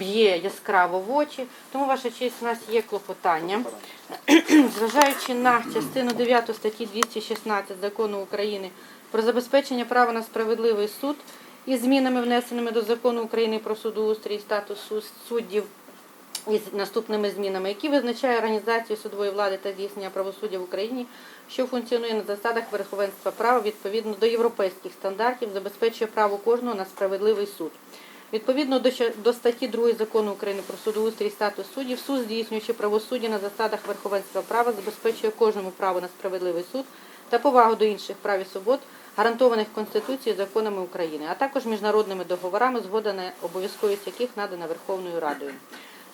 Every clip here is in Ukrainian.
б'є яскраво в очі. Тому, ваша честь, у нас є клопотання. Зважаючи на частину 9 статті 216 закону України про забезпечення права на справедливий суд із змінами, внесеними до закону України про судоустрій і статус суддів із наступними змінами, які визначає організацію судової влади та здійснення правосуддя в Україні, що функціонує на засадах верховенства права відповідно до європейських стандартів, забезпечує право кожного на справедливий суд. Відповідно до, статті 2 закону України про судоустрій і статус суддів, суд, здійснюючи правосуддя на засадах верховенства права, забезпечує кожному право на справедливий суд та повагу до інших прав і свобод, гарантованих Конституцією і законами України, а також міжнародними договорами, згода на обов'язковість яких надана Верховною Радою.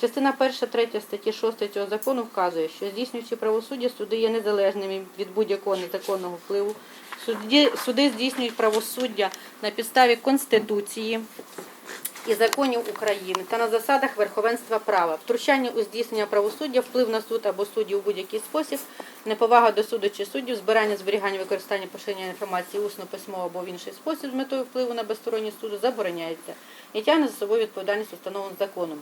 Частина 1, 3 статті 6 цього закону вказує, що здійснюючи правосуддя, суди є незалежними від будь-якого незаконного впливу. Суді, суди здійснюють правосуддя на підставі Конституції і законів України та на засадах верховенства права, втручання у здійснення правосуддя, вплив на суд або суддів у будь-який спосіб, неповага до суду чи суддів, збирання, зберігання, використання, поширення інформації усно, письмово або в інший спосіб з метою впливу на безсторонній суду забороняється і тягне за собою відповідальність установлену законом.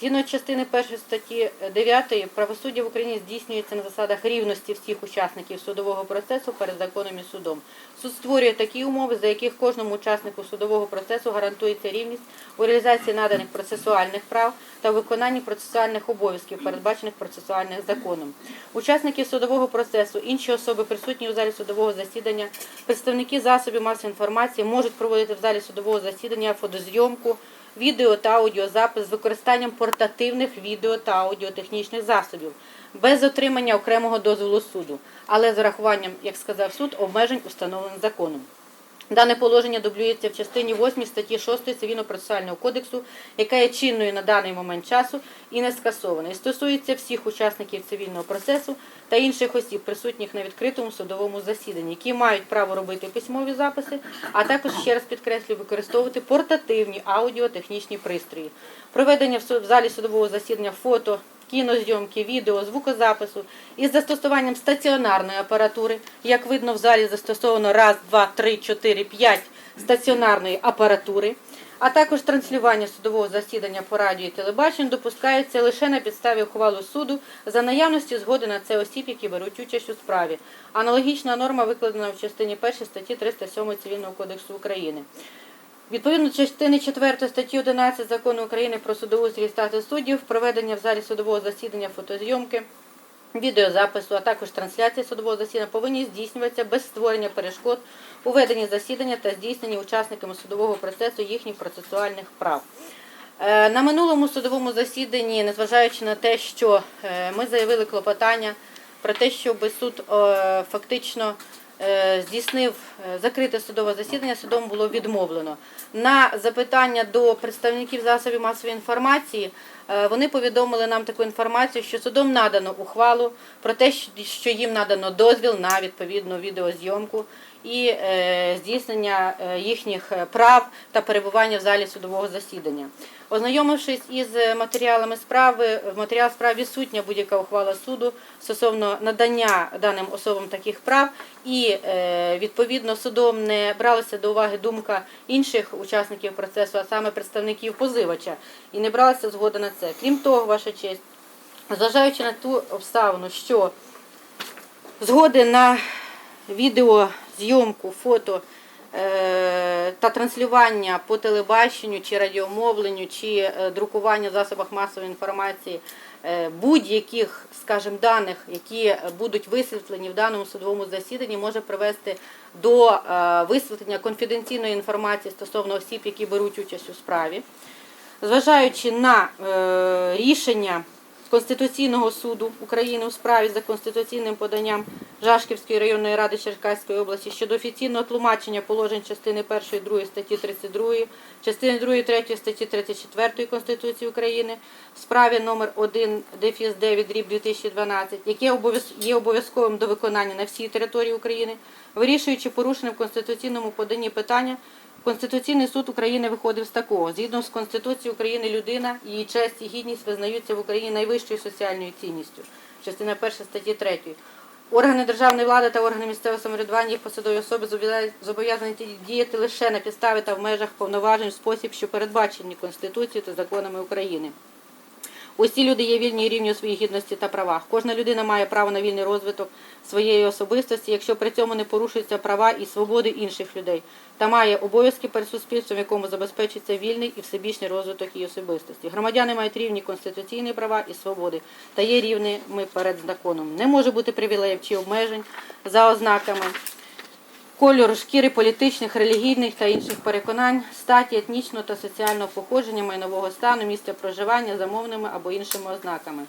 Згідно частини 1 статті 9 правосуддя в Україні здійснюється на засадах рівності всіх учасників судового процесу перед законом і судом. Суд створює такі умови, за яких кожному учаснику судового процесу гарантується рівність у реалізації наданих процесуальних прав та виконанні процесуальних обов'язків, передбачених процесуальним законом. Учасники судового процесу, інші особи, присутні у залі судового засідання, представники засобів масової інформації можуть проводити в залі судового засідання фотозйомку, відео та аудіозапис з використанням портативних відео та аудіотехнічних засобів без отримання окремого дозволу суду, але з урахуванням, як сказав суд, обмежень установлених законом. Дане положення дублюється в частині 8 статті 6 Цивільно-процесуального кодексу, яка є чинною на даний момент часу і не скасована, і стосується всіх учасників цивільного процесу та інших осіб, присутніх на відкритому судовому засіданні, які мають право робити письмові записи, а також ще раз підкреслюю, використовувати портативні аудіотехнічні пристрої. Проведення в залі судового засідання фото. Кінозйомки, відео, звукозапису із застосуванням стаціонарної апаратури. Як видно, в залі застосовано раз, два, три, чотири, п'ять стаціонарної апаратури, а також транслювання судового засідання по радіо і телебаченню допускається лише на підставі ухвали суду за наявності згоди на це осіб, які беруть участь у справі. Аналогічна норма викладена в частині 1 статті 307 Цивільного кодексу України. Відповідно частини 4 статті 11 закону України про судоустрій і статус суддів, проведення в залі судового засідання фотозйомки, відеозапису, а також трансляції судового засідання повинні здійснюватися без створення перешкод у веденні засідання та здійсненні учасниками судового процесу їхніх процесуальних прав. Е, На минулому судовому засіданні, незважаючи на те, що е, ми заявили клопотання про те, щоб суд е, фактично здійснив е, закрите судове засідання, судом було відмовлено. На запитання до представників засобів масової інформації е, вони повідомили нам таку інформацію, що судом надано ухвалу про те, що- їм надано дозвіл на відповідну відеозйомку і е, здійснення е, їхніх е, прав та перебування в залі судового засідання. Ознайомившись із матеріалами справи, в матеріал справи відсутня будь-яка ухвала суду стосовно надання даним особам таких прав, і е, відповідно судом не бралася до уваги думка інших учасників процесу, а саме представників позивача, і не бралася згода на це. Крім того, ваша честь, зважаючи на ту обставину, що згоди на відеозйомку, фото е, та транслювання по телебаченню чи радіомовленню, чи е, друкування в засобах масової інформації е, будь-яких, скажімо, даних, які будуть висвітлені в даному судовому засіданні, може привести до висвітлення конфіденційної інформації стосовно осіб, які беруть участь у справі. Зважаючи на е, рішення Конституційного суду України у справі за конституційним поданням Жашківської районної ради Черкаської області щодо офіційного тлумачення положень частини 1 і 2 статті 32, частини 2 і 3 статті 34 Конституції України в справі номер 1 дефіс 9 дріб 2012, яке є обов'язковим до виконання на всій території України, вирішуючи порушеним в конституційному поданні питання, Конституційний суд України виходив з такого. Згідно з Конституцією України людина, її честь і гідність визнаються в Україні найвищою соціальною цінністю. Частина 1 статті 3. Органи державної влади та органи місцевого самоврядування, їх посадові особи зобов'язані діяти лише на підставі та в межах повноважень в спосіб, що передбачені Конституцією та законами України. Усі люди є вільні і рівні у своїй гідності та правах. Кожна людина має право на вільний розвиток своєї особистості, якщо при цьому не порушуються права і свободи інших людей, та має обов'язки перед суспільством, якому забезпечиться вільний і всебічний розвиток її особистості. Громадяни мають рівні конституційні права і свободи та є рівними перед законом. Не може бути привілеїв чи обмежень за ознаками кольору шкіри політичних, релігійних та інших переконань, статі, етнічного та соціального походження, майнового стану, місця проживання за мовними або іншими ознаками.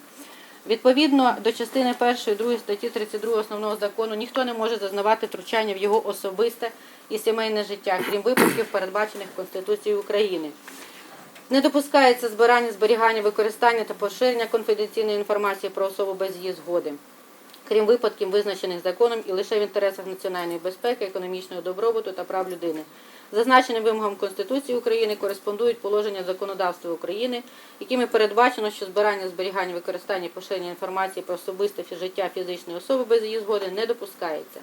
Відповідно до частини 1 2 статті 32 основного закону ніхто не може зазнавати втручання в його особисте і сімейне життя, крім випадків, передбачених Конституцією України. Не допускається збирання, зберігання, використання та поширення конфіденційної інформації про особу без її згоди крім випадків, визначених законом і лише в інтересах національної безпеки, економічного добробуту та прав людини. Зазначеним вимогам Конституції України кореспондують положення законодавства України, якими передбачено, що збирання, зберігання, використання і поширення інформації про особисте життя фізичної особи без її згоди не допускається.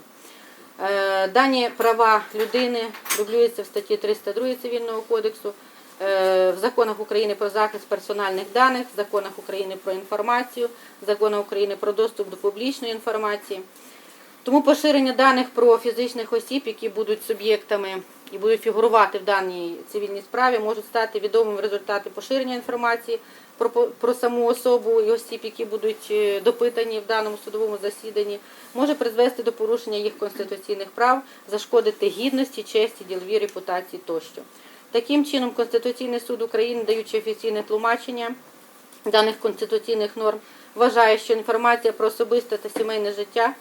Е, Дані права людини дублюються в статті 302 Цивільного кодексу, в законах України про захист персональних даних, в законах України про інформацію, в законах України про доступ до публічної інформації. Тому поширення даних про фізичних осіб, які будуть суб'єктами і будуть фігурувати в даній цивільній справі, можуть стати відомим в поширення інформації про, про саму особу і осіб, які будуть е, допитані в даному судовому засіданні, може призвести до порушення їх конституційних прав, зашкодити гідності, честі, діловій репутації тощо. Таким чином, Конституційний суд України, даючи офіційне тлумачення даних конституційних норм, вважає, що інформація про особисте та сімейне життя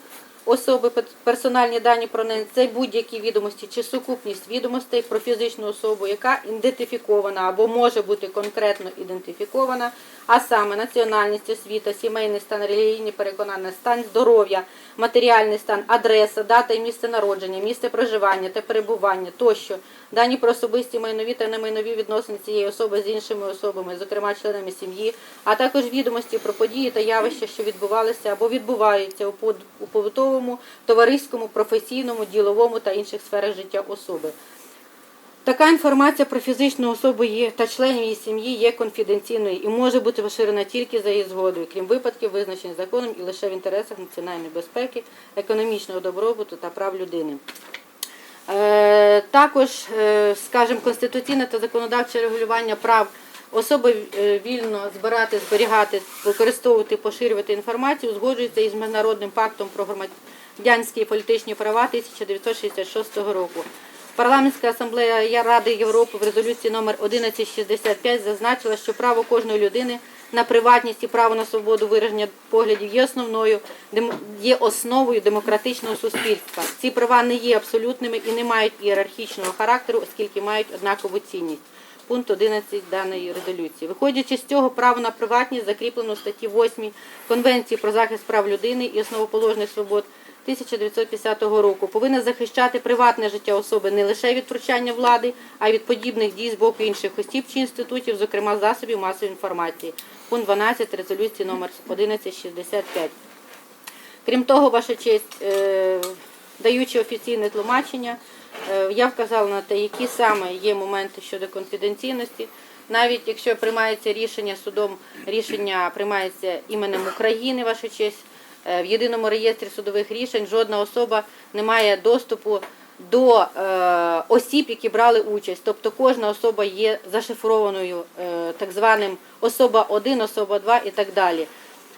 особи, персональні дані про неї це будь-які відомості чи сукупність відомостей про фізичну особу, яка ідентифікована або може бути конкретно ідентифікована, а саме національність, освіта, сімейний стан, релігійні переконання, стан здоров'я, матеріальний стан, адреса, дата і місце народження, місце проживання та перебування тощо. Дані про особисті майнові та немайнові відносини цієї особи з іншими особами, зокрема членами сім'ї, а також відомості про події та явища, що відбувалися або відбуваються у под- у побутовому, товариському, професійному, діловому та інших сферах життя особи. Така інформація про фізичну особу є та членів її сім'ї є конфіденційною і може бути поширена тільки за її згодою, крім випадків, визначених законом і лише в інтересах національної безпеки, економічного добробуту та прав людини. Е, Також, е, скажімо, конституційне та законодавче регулювання прав особи е, вільно збирати, зберігати, використовувати, поширювати інформацію узгоджується із Міжнародним пактом про громадянські і політичні права 1966 року. Парламентська асамблея Ради Європи в резолюції номер 1165 зазначила, що право кожної людини на приватність і право на свободу вираження поглядів є основною є основою демократичного суспільства. Ці права не є абсолютними і не мають ієрархічного характеру, оскільки мають однакову цінність. Пункт 11 даної резолюції. Виходячи з цього, право на приватність закріплено в статті 8 Конвенції про захист прав людини і основоположних свобод 1950 року повинна захищати приватне життя особи не лише від втручання влади, а й від подібних дій з боку інших осіб чи інститутів, зокрема засобів масової інформації. Пункт 12 резолюції номер 1165. Крім того, ваша честь, е, даючи офіційне тлумачення, я вказала на те, які саме є моменти щодо конфіденційності. Навіть якщо приймається рішення судом, рішення приймається іменем України, ваша честь, е, в єдиному реєстрі судових рішень жодна особа не має доступу до е, осіб, які брали участь. Тобто кожна особа є зашифрованою е, так званим особа 1, особа 2 і так далі.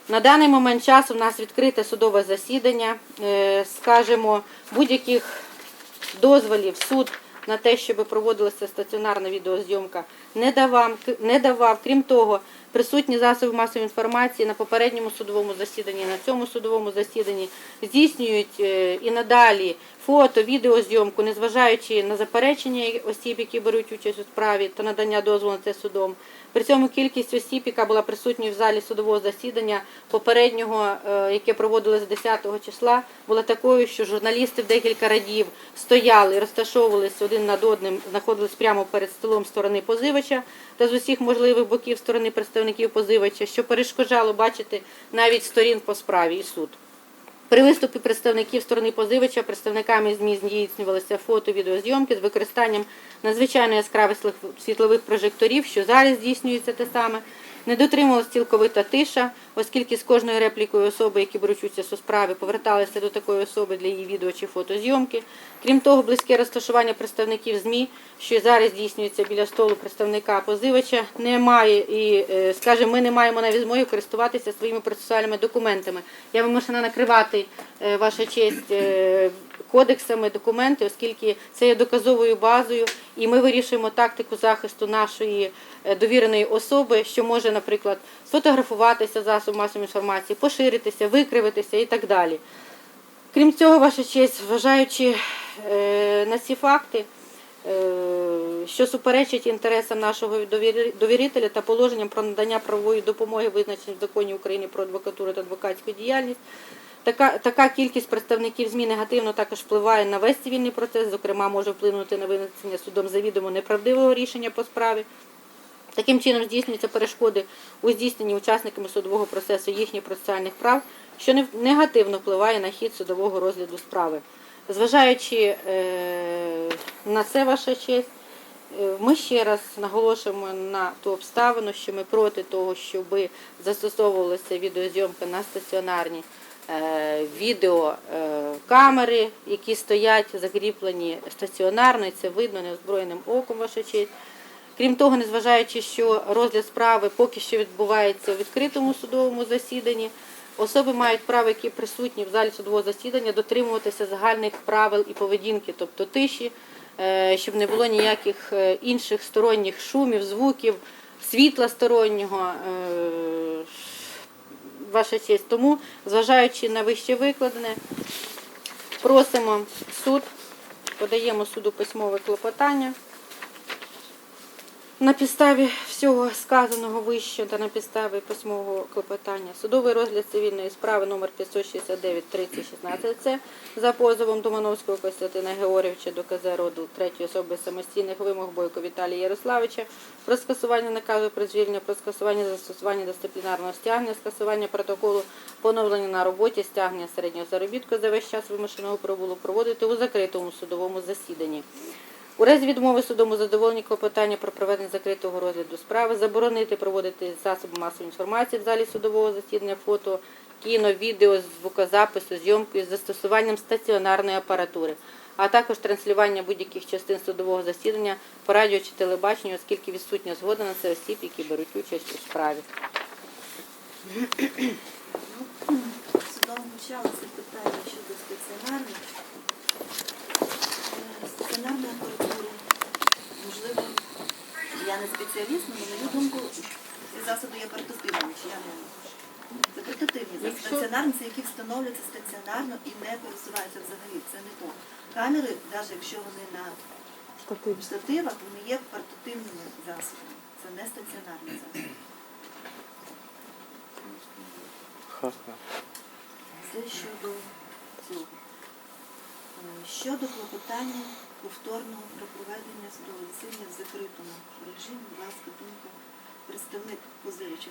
На даний момент часу в нас відкрите судове засідання, е, скажімо, будь-яких дозволів суд на те, щоб проводилася стаціонарна відеозйомка, не давав, не давав. Крім того, присутні засоби масової інформації на попередньому судовому засіданні, на цьому судовому засіданні здійснюють е, і надалі фото, відеозйомку, незважаючи на заперечення осіб, які беруть участь у справі та надання дозволу на це судом. При цьому кількість осіб, яка була присутня в залі судового засідання попереднього, е, яке проводилось 10 числа, була такою, що журналісти в декілька радів стояли, розташовувалися один над одним, знаходились прямо перед столом сторони позивача та з усіх можливих боків сторони представників позивача, що перешкоджало бачити навіть сторін по справі і суд. При виступі представників сторони позивача представниками ЗМІ здійснювалися фото, відеозйомки з використанням надзвичайно яскравих світлових прожекторів, що зараз здійснюється те саме. Не дотримувалась цілковита тиша, оскільки з кожною реплікою особи, які беруть участь у справі, поверталися до такої особи для її відео чи фотозйомки. Крім того, близьке розташування представників ЗМІ, що зараз здійснюється біля столу представника позивача, немає і, е, скажімо, ми не маємо навіть змоги користуватися своїми процесуальними документами. Я вимушена накривати е, ваша честь е, кодексами документи, оскільки це є доказовою базою, і ми вирішуємо тактику захисту нашої довіреної особи, що може, наприклад, сфотографуватися засоб масової інформації, поширитися, викривитися і так далі. Крім цього, ваша честь, зважаючи е, на ці факти, е, що суперечить інтересам нашого довірителя та положенням про надання правової допомоги, визначеним в законі України про адвокатуру та адвокатську діяльність, така, така кількість представників ЗМІ негативно також впливає на весь цивільний процес, зокрема, може вплинути на винесення судом завідомо неправдивого рішення по справі. Таким чином здійснюються перешкоди у здійсненні учасниками судового процесу їхніх процесуальних прав, що негативно впливає на хід судового розгляду справи. Зважаючи е, на це, ваша честь, е, ми ще раз наголошуємо на ту обставину, що ми проти того, щоб застосовувалася відеозйомка на стаціонарні е, відеокамери, які стоять закріплені стаціонарно, і це видно неозброєним оком, ваша честь. Крім того, незважаючи, що розгляд справи поки що відбувається у відкритому судовому засіданні, особи мають право, які присутні в залі судового засідання, дотримуватися загальних правил і поведінки, тобто тиші, е, щоб не було ніяких е, інших сторонніх шумів, звуків, світла стороннього. е, Ваша честь. Тому, зважаючи на вище викладене, просимо суд, подаємо суду письмове клопотання. На підставі всього сказаного вище та на підставі письмового клопотання судовий розгляд цивільної справи номер 569 3016 це за позовом Домановського Костянтина Георгійовича до КЗ роду третьої особи самостійних вимог Бойко Віталія Ярославича про скасування наказу про звільнення, про скасування застосування дисциплінарного стягнення, скасування протоколу поновлення на роботі, стягнення середнього заробітку за весь час вимушеного пробулу проводити у закритому судовому засіданні. У разі відмови судом у задоволенні клопотання про проведення закритого розгляду справи, заборонити проводити засоби масової інформації в залі судового засідання, фото, кіно, відео, звукозапису, зйомки з застосуванням стаціонарної апаратури, а також транслювання будь-яких частин судового засідання по радіо чи телебаченню, оскільки відсутня згода на це осіб, які беруть участь у справі. Судом вивчалося питання щодо стаціонарних. Е, апаратури, можливо, я не спеціаліст, але на мою думку, ці засоби є портативними, чи я не це портативні засоби. Якщо- Стаціонарні це які встановлюються стаціонарно і не пересуваються взагалі. Це не то. Камери, навіть якщо вони на штативах, вони є портативними засобами. Це не стаціонарні засоби. Це щодо цього. Щодо клопотання повторного про проведення засідання в закритому режимі, будь ласка, думка представник позивача